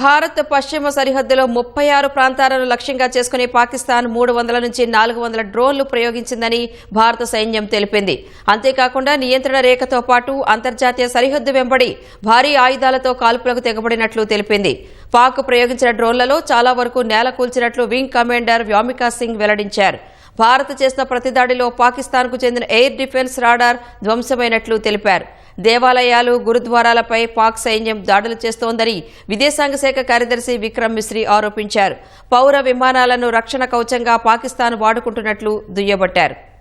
భారత్ పశ్చిమ సరిహద్దులో ముప్పై ఆరు ప్రాంతాలను లక్ష్యంగా చేసుకుని పాకిస్తాన్ మూడు వందల నుంచి నాలుగు వందల డ్రోన్లు ప్రయోగించిందని భారత సైన్యం తెలిపింది. అంతేకాకుండా నియంత్రణ రేఖతో పాటు అంతర్జాతీయ సరిహద్దు వెంబడి భారీ ఆయుధాలతో కాల్పులకు తెగబడినట్లు తెలిపింది. పాక్ ప్రయోగించిన డ్రోన్లలో చాలా వరకు నేల కూల్చినట్లు వింగ్ కమాండర్ వ్యోమికా సింగ్ వెల్లడించారు. భారత్ చేసిన ప్రతిదాడిలో పాకిస్తాన్కు చెందిన ఎయిర్ డిఫెన్స్ రాడార్ ధ్వంసమైనట్లు తెలిపారు. దేవాలయాలు గురుద్వారాలపై పాక్ సైన్యం దాడులు చేస్తోందని విదేశాంగ శాఖ కార్యదర్శి విక్రమ్ మిశ్రీ ఆరోపించారు. పౌర విమానాలను రక్షణ కవచంగా పాకిస్తాన్ వాడుకుంటున్నట్లు దుయ్యబట్టారు.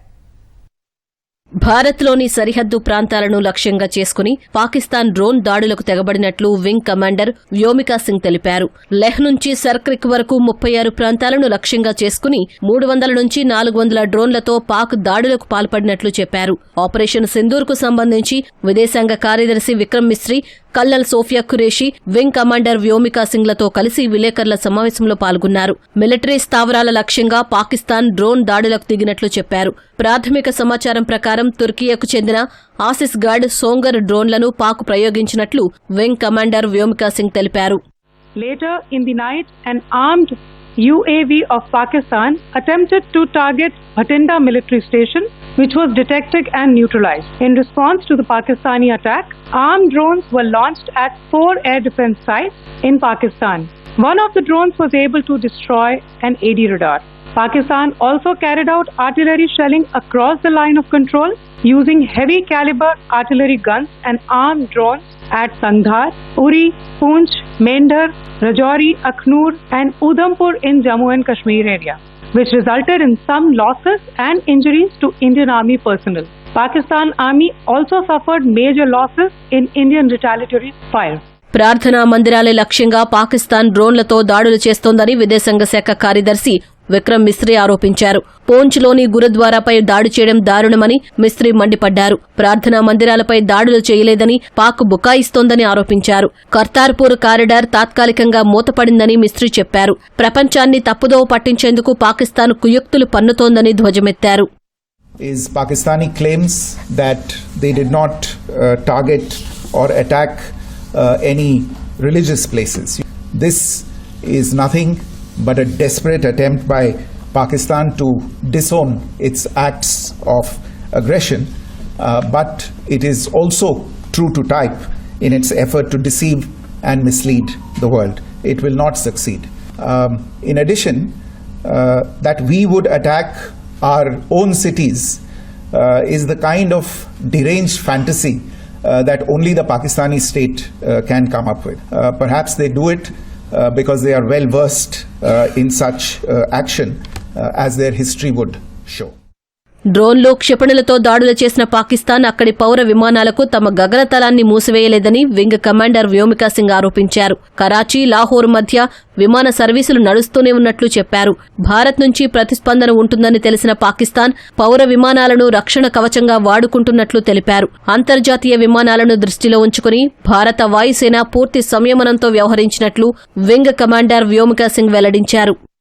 భారత్లోని సరిహద్దు ప్రాంతాలను లక్ష్యంగా చేసుకుని పాకిస్తాన్ డ్రోన్ దాడులకు తెగబడినట్లు వింగ్ కమాండర్ వ్యోమికా సింగ్ తెలిపారు. లెహ్ నుంచి సర్క్రిక్ వరకు ముప్పై ఆరు ప్రాంతాలను లక్ష్యంగా చేసుకుని మూడు వందల నుంచి నాలుగు వందల డ్రోన్లతో పాక్ దాడులకు పాల్పడినట్లు చెప్పారు. ఆపరేషన్ సింధూర్కు సంబంధించి విదేశాంగ కార్యదర్శి Vikram Misri colonel Sofia Qureshi wing commander Vyomika సింగ్లతో కలిసి విలేకరుల సమావేశంలో పాల్గొన్నారు. మిలిటరీ స్థావరాల లక్ష్యంగా పాకిస్తాన్ డ్రోన్ దాడులకు దిగినట్లు చెప్పారు. ప్రాథమిక సమాచారం ప్రకారం తుర్కియాకు చెందిన ఆసిస్ గార్డ్ సోంగర్ డ్రోన్లను పాక్ ప్రయోగించినట్లు వింగ్ కమాండర్ వ్యోమికా సింగ్ తెలిపారు. Later in the night, an armed UAV of Pakistan attempted to target Bhatinda military station, which was detected and neutralized. In response to the Pakistani attack, armed drones were launched at four air defense sites in Pakistan. One of the drones was able to destroy an AD radar. Pakistan also carried out artillery shelling across the line of control using heavy caliber artillery guns and armed drones at Sandhar, Uri, Poonch, Mendhar, Rajouri, Akhnur and Udhampur in Jammu and Kashmir area, which resulted in some losses and injuries to Indian Army personnel. Pakistan Army also suffered major losses in Indian retaliatory fires. ప్రార్థనా మందిరాలే లక్ష్యంగా పాకిస్తాన్ డ్రోన్లతో దాడులు చేస్తోందని విదేశాంగ శాఖ కార్యదర్శి విక్రమ్ మిస్త్రీ ఆరోపించారు. పోంచ్లోని గురుద్వారాపై దాడి చేయడం దారుణమని మిస్త్రీ మండిపడ్డారు. ప్రార్థనా మందిరాలపై దాడులు చేయలేదని పాక్ బుకాయిస్తోందని ఆరోపించారు. కర్తార్పూర్ కారిడార్ తాత్కాలికంగా మూతపడిందని మిస్త్రీ చెప్పారు. ప్రపంచాన్ని తప్పుదోవ పట్టించేందుకు పాకిస్తాన్ కుయుక్తులు పన్నుతోందని ధ్వజమెత్తారు. Is Pakistani claims that they did not uh, target or attack uh, any religious places. This is nothing but a desperate attempt by Pakistan to disown its acts of aggression, uh, but it is also true to type in its effort to deceive and mislead the world. It will not succeed. Um, in addition, uh, that we would attack our own cities uh, is the kind of deranged fantasy uh, that only the Pakistani state uh, can come up with. Uh, perhaps they do it because they are well versed uh, in such uh, action uh, as their history would show. డ్రోన్లు క్షిపణులతో దాడులు చేసిన పాకిస్తాన్ అక్కడి పౌర విమానాలకు తమ గగనతలాన్ని మూసివేయలేదని wing commander Vyomika Singh ఆరోపించారు. కరాచీ లాహోర్ మధ్య విమాన సర్వీసులు నడుస్తూనే ఉన్నట్లు చెప్పారు. భారత్ నుంచి ప్రతిస్పందన ఉంటుందని తెలిసిన పాకిస్తాన్ పౌర విమానాలను రక్షణ కవచంగా వాడుకుంటున్నట్లు తెలిపారు. అంతర్జాతీయ విమానాలను దృష్టిలో ఉంచుకుని భారత వాయుసేన పూర్తి సంయమనంతో వ్యవహరించినట్లు వింగ్ కమాండర్ వ్యోమికా సింగ్ వెల్లడించారు.